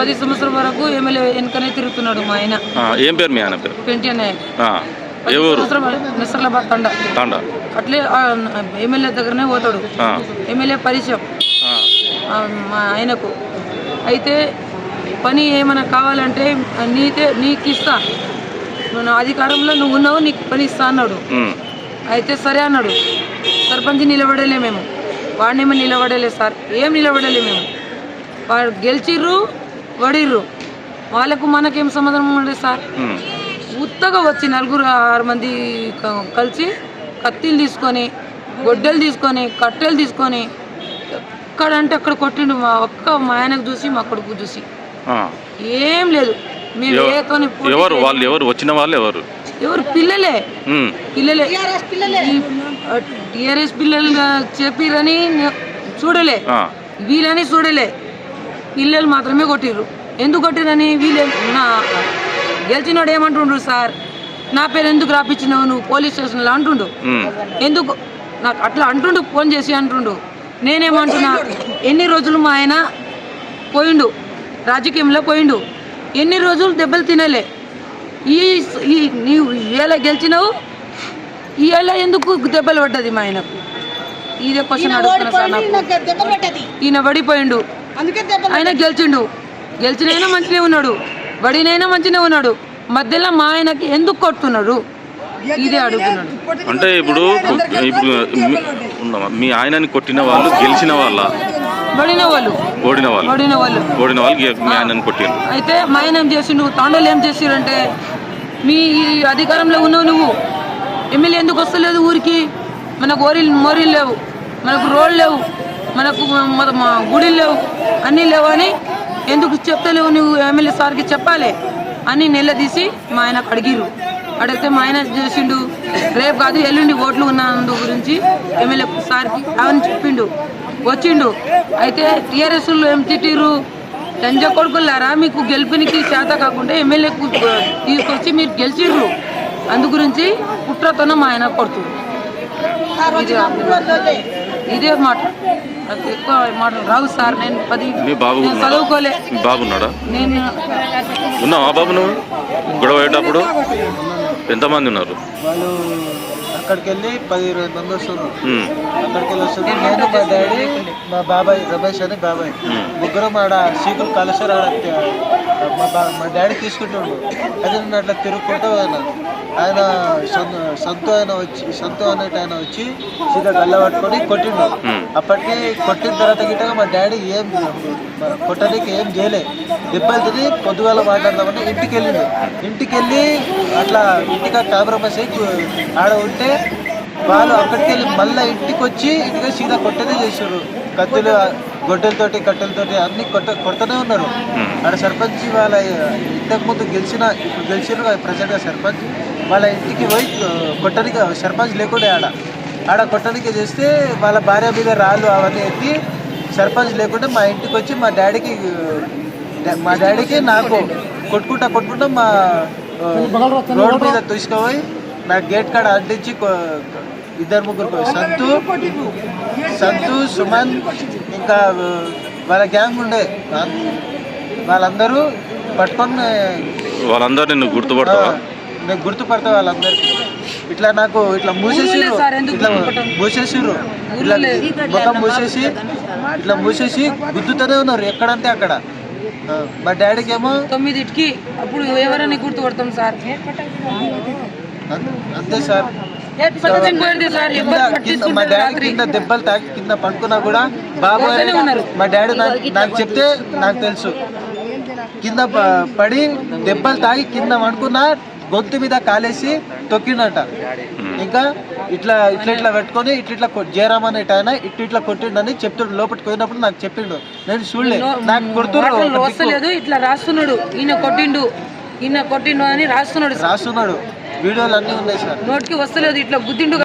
పది సంవత్సరం వరకు ఎమ్మెల్యే వెనుకనే తిరుగుతున్నాడు మా ఆయన. ఏం పేరు మీ ఆయన పేరు? పెంటి తండ. తాండా. అట్లే ఎమ్మెల్యే దగ్గరనే పోతాడు. ఎమ్మెల్యే పరిచయం. మా ఆయనకు. అయితే పని ఏమైనా కావాలంటే నీతే నీకు ఇస్తా నువ్వు అధికారంలో నువ్వు ఉన్నావు నీకు పని ఇస్తా అన్నాడు. అయితే సరే అన్నాడు. సర్పంచ్ నిలబడలే మేము. వాడినేమో నిలబడలే సార్. ఏం నిలబడలే మేము. వాడు గెలిచిర్రు వడిర్రు. వాళ్ళకు మనకేం సమాధానం ఉండదు సార్. ఉత్తగా వచ్చి నలుగురు ఆరు మంది కలిసి కత్తిలు తీసుకొని గొడ్డలు తీసుకొని కట్టెలు తీసుకొని ఎక్కడంటే అక్కడ కొట్టిండు మా ఒక్క మా ఆయనకు చూసి మా కొడుకు చూసి. ఆ. ఏం లేదు. పోటీ ఎవరు. వాళ్ళు ఎవరు? వచ్చిన వాళ్ళు ఎవరు? ఎవరు? పిల్లలే. పిల్లలే. టిఆర్ఎస్ పిల్లలు. చెప్పిరని చూడలే. ఆ, వీళ్ళని చూడలే. పిల్లలు మాత్రమే కొట్టిర్రు. ఎందుకు కొట్టిరని వీళ్ళే నా గెలిచినోడు ఏమంటుండ్రు సార్? నా పేరు ఎందుకు రాపించినావు నువ్వు పోలీస్ స్టేషన్లో అంటుండు. ఎందుకు నాకు అట్లా అంటుండు ఫోన్ చేసి అంటుండు. నేనేమంటున్నా ఎన్ని రోజులు మా ఆయన పోయిండు? రాజకీయంలో పోయిండు. ఎన్ని రోజులు దెబ్బలు తినలే? ఈ ఈ నీవు ఇవాళ గెలిచినావు? ఇవాళ ఎందుకు దెబ్బలు పడ్డది మా ఆయనకు ఇదే క్వశ్చన్ అడుగుతున్నా సార్ నాకు. ఈయన పడిపోయిండు ఆయన గెలిచిండు. గెలిచినైనా మంచిగా ఉన్నాడు బడినైనా మంచిగా ఉన్నాడు మధ్యలో మా ఆయనకి ఎందుకు కొడుతున్నాడు? ఇదే అడుగుతున్నాడు. అంటే ఇప్పుడు ఇప్పుడు మీ- ఆయనని కొట్టిన వాళ్ళు గెలిచిన వాళ్ళ? బడిన వాళ్ళు. ఓడిన వాళ్ళు. ఓడిన వాళ్ళు మీ ఆయనని కొట్టిండు అయితే మా ఆయన ఏం చేసిండు? తాండలు ఏం చేసిరంటే మీ ఈ అధికారంలో ఉన్నావు నువ్వు. ఎమ్మెల్యే ఎందుకు వస్తలేదు ఊరికి? మనకు ఓరి మోరీలు లేవు. మనకు రోడ్లు లేవు. మనకు గుడిలు లేవు. అన్నీ లేవు అని ఎందుకు చెప్తలేవు నువ్వు ఎమ్మెల్యే సార్కి చెప్పాలి అని నిలదీసి మా ఆయన అడిగిరు అడిగితే మా ఆయన చేసిండు రేపు కాదు ఎల్లుండి ఓట్లు ఉన్నందు గురించి ఎమ్మెల్యే సార్కి అని చెప్పిండు. వచ్చిండు. అయితే టీఆర్ఎస్ ఏం తిట్టిర్రు? లంజ కొడుకులారా? మీకు గెలుపునికి చేత కాకుండా ఎమ్మెల్యే తీసుకొచ్చి మీరు గెలిచిర్రు. అందు గురించి కుట్రతోనే మా ఆయన కొడుతుంది ఇదే మాట. నాకు ఎక్కువ మాటలు రావు సార్ నేను పది మీ బాబు? చదువుకోలే. మీ బాబు ఉన్నాడా? నేను ఉన్నావా బాబు నువ్వు? గొడవ అయ్యేటప్పుడు? ఎంతమంది ఉన్నారు? వాళ్ళు అక్కడికి వెళ్ళి పది ఇరవై మంది వస్తున్నారు. అక్కడికి వెళ్ళి వస్తుంది నేను మా డాడీ మా బాబాయ్ రమేష్ అని బాబాయ్. ముగ్గురం ఆడ సీకులు కలిసారు ఆడ మా డాడీ తీసుకుంటుండు. అది నేను అట్లా తిరుగుకుంటూ పోయినా. ఆయన సొంత- ఆయన వచ్చి సంతు అనేటి ఆయన వచ్చి సీదా గల్ల పట్టుకొని కొట్టిండు. అప్పటికి కొట్టిన తర్వాత గిట్టగా మా డాడీ ఏం కొట్టడానికి ఏం చేయలే. దెబ్బలు తిని పొద్దుగాల మాట్లాడదామని ఇంటికి వెళ్ళిండు ఇంటికి వెళ్ళి అట్లా ఇంటికి కాంప్రమైజ్ అయ్యి ఆడ ఉంటే వాళ్ళు అక్కడికి వెళ్ళి మళ్ళీ ఇంటికి వచ్చి ఇంటికి సీదా కొట్టనే చేసారు కత్తులు గొడ్డలతోటి కట్టెలతోటి అన్ని కొట్ట కొడుతూనే ఉన్నారు. ఉమ్. ఆడ సర్పంచ్ వాళ్ళ ఇంతకు ముందు గెలిచిన ఇప్పుడు గెలిచిన ప్రజెంట్గా సర్పంచ్. వాళ్ళ ఇంటికి పోయి కొట్టడానికి సర్పంచ్ లేకుండా ఆడ. ఆడ కొట్టడానికి చేస్తే వాళ్ళ భార్య మీద రాళ్ళు అవన్నీ ఎత్తి సర్పంచ్ లేకుండా మా ఇంటికి వచ్చి మా డాడీకి మా డాడీకి నాకు కొట్టుకుంటా కొట్టుకుంటా మా రోడ్ మీద తీసుకుపోయి నా గేట్ కాడ అంటించి ఇద్దరు ముగ్గురు సంతు సంతు సుమన్ వాళ్ళ గ్యాంగ్ ఉండే. వాళ్ళందరూ పట్టుకొని వాళ్ళందరూ నిన్ను గుర్తుపడతావా? నేను గుర్తుపడతా వాళ్ళందరికీ. ఇట్లా నాకు ఇట్లా మూసేసిర్రు. ఊళ్ళో సార్ ఎందుకు ఇట్లా? మూసేసిర్రు. ఇట్లా ముఖం మూసేసి ఇట్లా మూసేసి గుద్దుతూనే ఉన్నారు. ఎక్కడంటే అక్కడ. మా డాడీకి ఏమో తొమ్మిదిటికి అప్పుడు ఎవరైనా గుర్తుపడతాం సార్? అంతే సార్. మా డాడీ కింద దెబ్బలు తాకి కింద పడుకున్నా కూడా బాబు. మా డాడీ నాకు చెప్తే నాకు తెలుసు. కింద పడి దెబ్బలు తాగి కింద పడుకున్నా గొంతు మీద కాలేసి తొక్కిండట. ఇంకా ఇట్లా ఇట్లా ఇట్లా పెట్టుకొని ఇట్లా ఇట్లా జయరామ్ అనేట ఆయన ఇట్లా ఇట్లా కొట్టిండని చెప్తుండు. లోపలికి పోయినప్పుడు నాకు చెప్పిండు. నేను చూడలే. నాకు వస్తలేదు ఇట్లా రాస్తున్నాడు. ఈయన కొట్టిండు. ఈయన కొట్టిండు అని రాస్తున్నాడు. రాస్తున్నాడు. వీడియోలు అన్నీ ఉన్నాయి సార్. నోటికి వస్తలేదు ఇట్లా గుద్దిండు